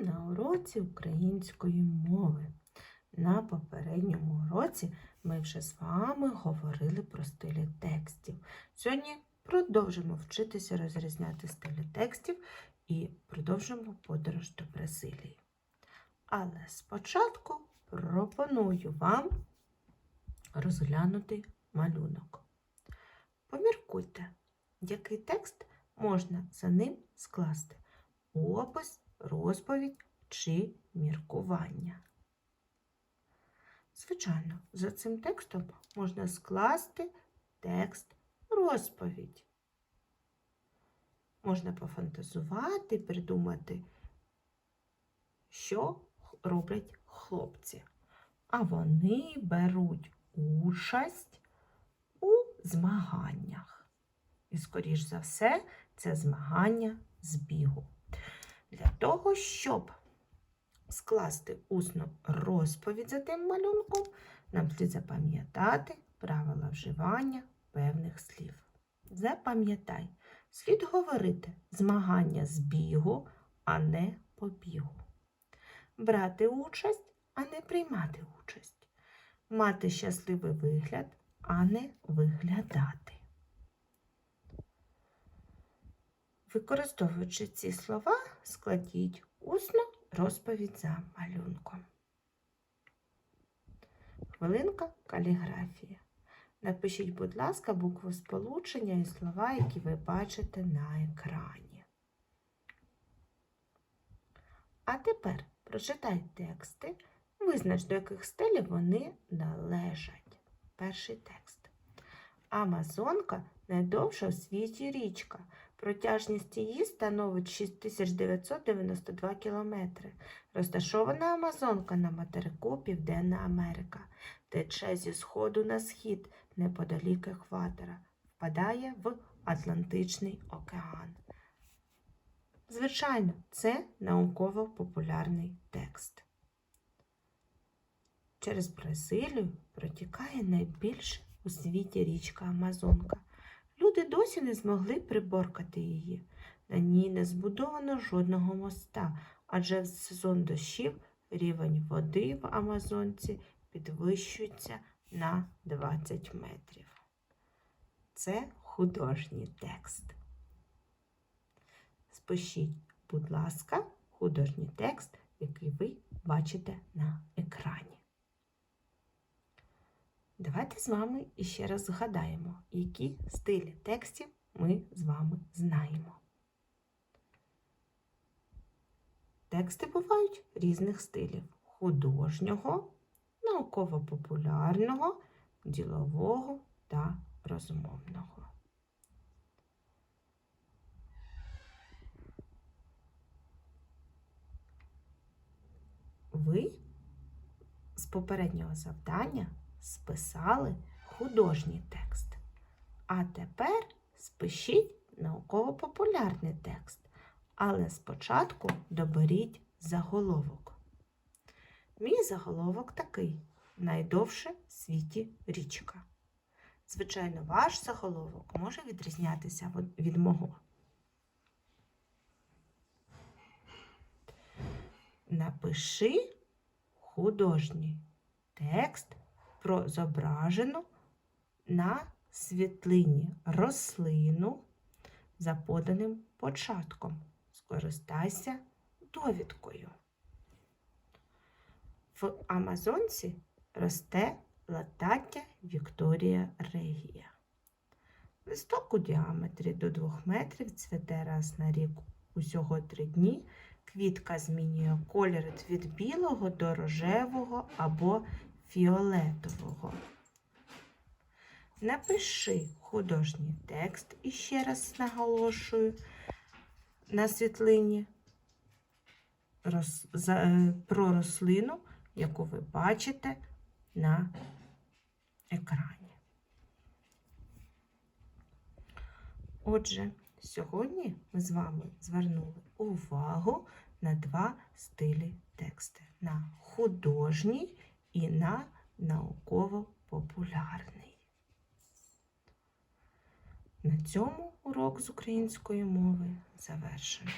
На уроці української мови. На попередньому уроці ми вже з вами говорили про стилі текстів. Сьогодні продовжимо вчитися розрізняти стилі текстів і продовжимо подорож до Бразилії. Але спочатку пропоную вам розглянути малюнок. Поміркуйте, який текст можна за ним скласти опис, розповідь чи міркування. Звичайно, за цим текстом можна скласти текст розповідь. Можна пофантазувати, придумати, що роблять хлопці. А вони беруть участь у змаганнях. І, скоріш за все, це змагання з бігу. Для того, щоб скласти усну розповідь за тим малюнком, нам слід запам'ятати правила вживання певних слів. Запам'ятай, слід говорити змагання з бігу, а не побігу. Брати участь, а не приймати участь. Мати щасливий вигляд, а не виглядати. Використовуючи ці слова, складіть усну розповідь за малюнком. Хвилинка каліграфії. Напишіть, будь ласка, букву сполучення і слова, які ви бачите на екрані. А тепер прочитай тексти, визнач, до яких стилів вони належать. Перший текст. Амазонка найдовша у світі річка. Протяжність її становить 6992 кілометри. Розташована Амазонка на материку Південна Америка, тече зі сходу на схід неподалік екватора, впадає в Атлантичний океан. Звичайно, це науково-популярний текст. Через Бразилію протікає найбільша у світі річка Амазонка. Люди досі не змогли приборкати її. На ній не збудовано жодного моста, адже в сезон дощів рівень води в Амазонці підвищується на 20 метрів. Це художній текст. Спишіть, будь ласка, художній текст, який ви бачите на екрані. Давайте з вами іще раз згадаємо, які стилі текстів ми з вами знаємо. Тексти бувають різних стилів: художнього, науково-популярного, ділового та розмовного. Ви з попереднього завдання списали художній текст. А тепер спишіть науково-популярний текст. Але спочатку доберіть заголовок. Мій заголовок такий: найдовше в світі річка. Звичайно, ваш заголовок може відрізнятися від мого. Напиши художній текст про зображену на світлині рослину за поданим початком. Скористайся довідкою. В Амазонці росте латаття Вікторія Регія. Листок у діаметрі до 2 метрів цвете раз на рік усього 3 дні. Квітка змінює колір від білого до рожевого або фіолетового. Напиши художній текст і ще раз наголошую на світлині е, про рослину, яку ви бачите на екрані. Отже, сьогодні ми з вами звернули увагу на два стилі тексту: на художній і на науково-популярний. На цьому урок з української мови завершено.